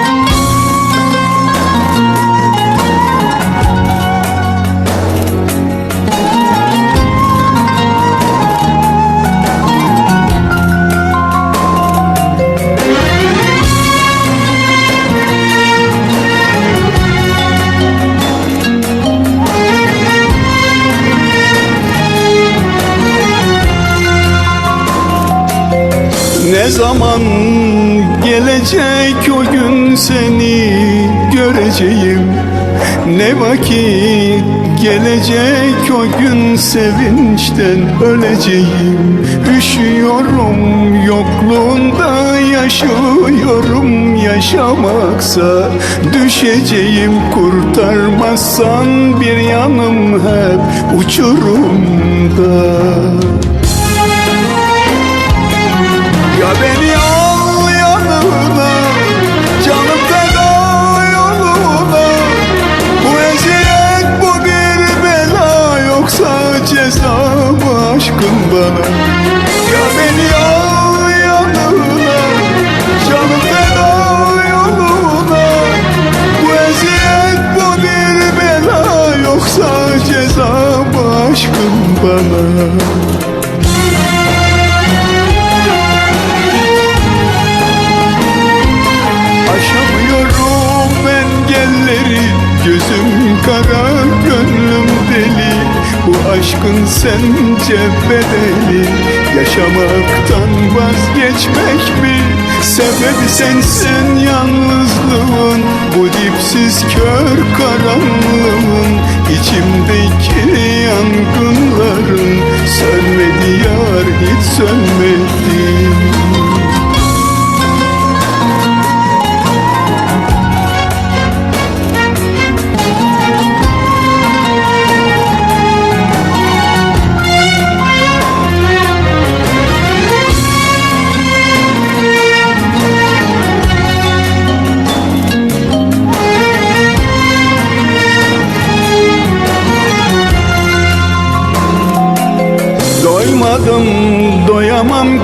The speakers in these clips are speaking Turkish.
Música Ne zaman gelecek o gün seni göreceğim? Ne vakit gelecek o gün sevinçten öleceğim? Üşüyorum yokluğunda yaşıyorum. Yaşamaksa Düşeceğim. Kurtarmazsan bir yanım hep uçurumda mı aşkın bana. Aşamıyorum engelleri Gözüm kara gönlüm deli. Bu aşkın sence bedeli Yaşamaktan vazgeçmek mi? Sebebi sensin yalnızlığın Bu dipsiz kör karanlığın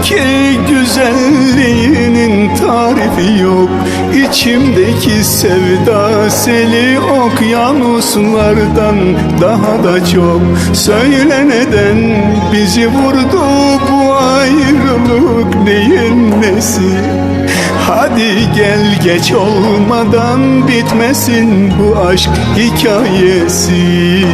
ki güzelliğinin tarifi yok. İçimdeki sevda seli okyanuslardan daha da çok. Söyle neden bizi vurdu bu ayrılık neyin nesi? Hadi gel geç olmadan bitmesin bu aşk hikayesi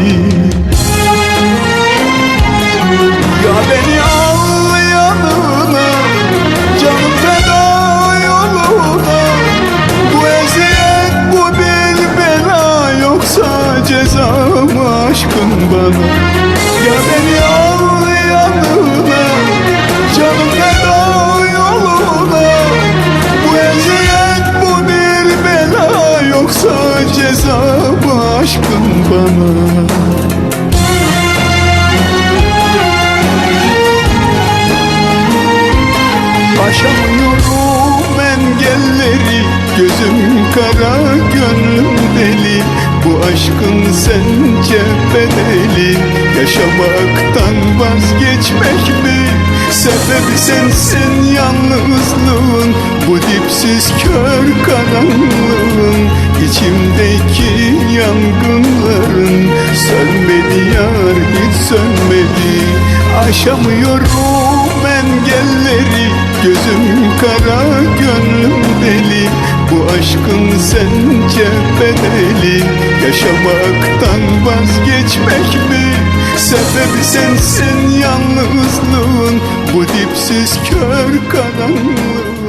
Yoksa ceza mı aşkın bana. Ya beni al Gözüm kara gönlüm deli. Bu aşkın sence bedeli Yaşamaktan vazgeçmek mi? Sebebi sensin yalnızlığın. Bu dipsiz kör karanlığın. İçimdeki yangınların. Sönmedi yar hiç sönmedi. Aşamıyorum engelleri. Gözüm kara gönlüm deli Bu aşkın sence bedeli Yaşamaktan vazgeçmek mi? Sebebi sensin yalnızlığın Bu dipsiz kör karanlığın